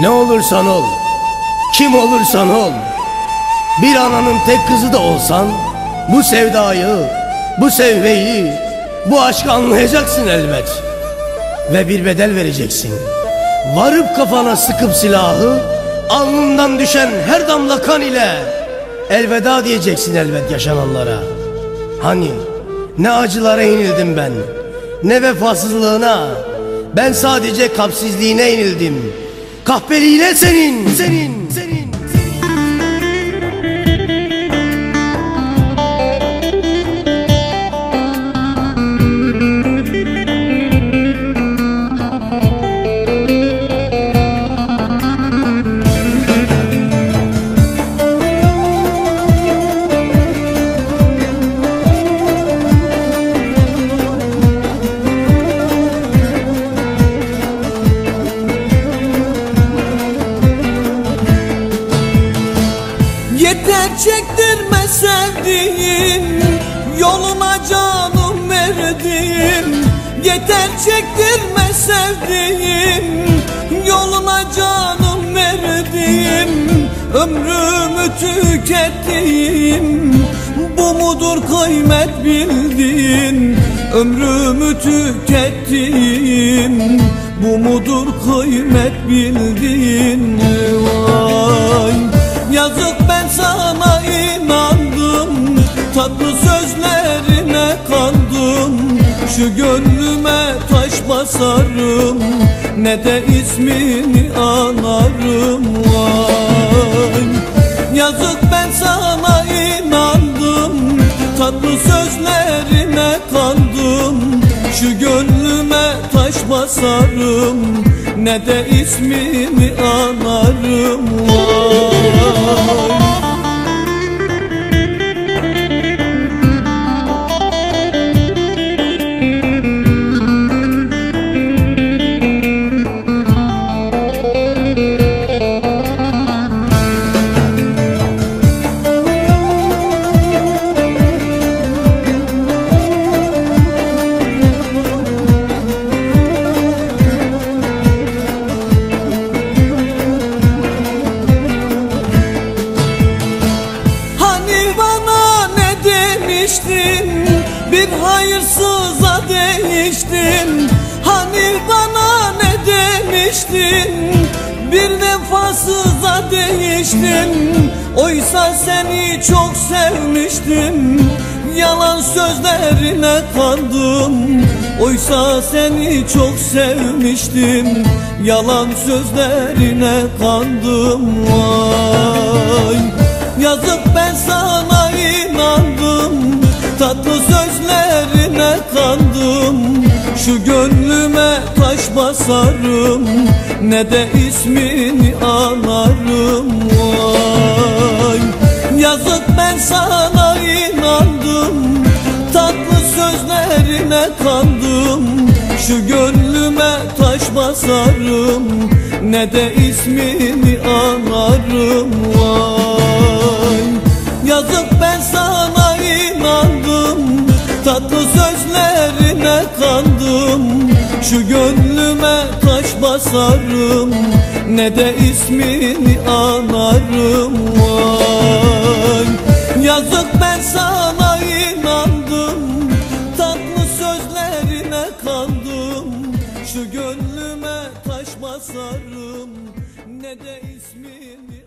Ne olursan ol, kim olursan ol, bir ananın tek kızı da olsan, bu sevdayı, bu sevmeyi, bu aşkı anlayacaksın elbet. Ve bir bedel vereceksin. Varıp kafana sıkıp silahı, alnından düşen her damla kan ile elveda diyeceksin elbet yaşananlara. Hani ne acılara inildim ben, ne vefasızlığına, ben sadece kapsizliğine inildim. Kahpeliğine senin, senin, senin. Yeter çektirme sevdiğim Yoluna canım verdim Ömrümü tükettim Bu mudur kıymet bildin Ömrümü tükettim Bu mudur kıymet bildin Şu gönlüme taş basarım Ne de ismini anarım. Vay! Yazık ben sana inandım Tatlı sözlerine kandım. Şu gönlüme taş basarım Ne de ismini anarım. Vay demiştin Bir hayırsıza değiştin Hani bana ne demiştin? Bir vefasıza değiştin Oysa seni çok sevmiştim. Yalan sözlerine kandım. Oysa seni çok sevmiştim. Yalan sözlerine kandım. Vay Yazık ben sana inandım Tatlı sözlerine kandım. Şu gönlüme taş basarım Ne de ismini anarım. Vay! Yazık ben sana inandım Tatlı sözlerine kandım. Şu gönlüme taş basarım Ne de ismini anarım. Vay kandım Şu gönlüme taş basarım. Ne de ismini anarım. Vay! Yazık ben sana inandım. Tatlı sözlerine kandım. Şu gönlüme taş basarım. Ne de ismini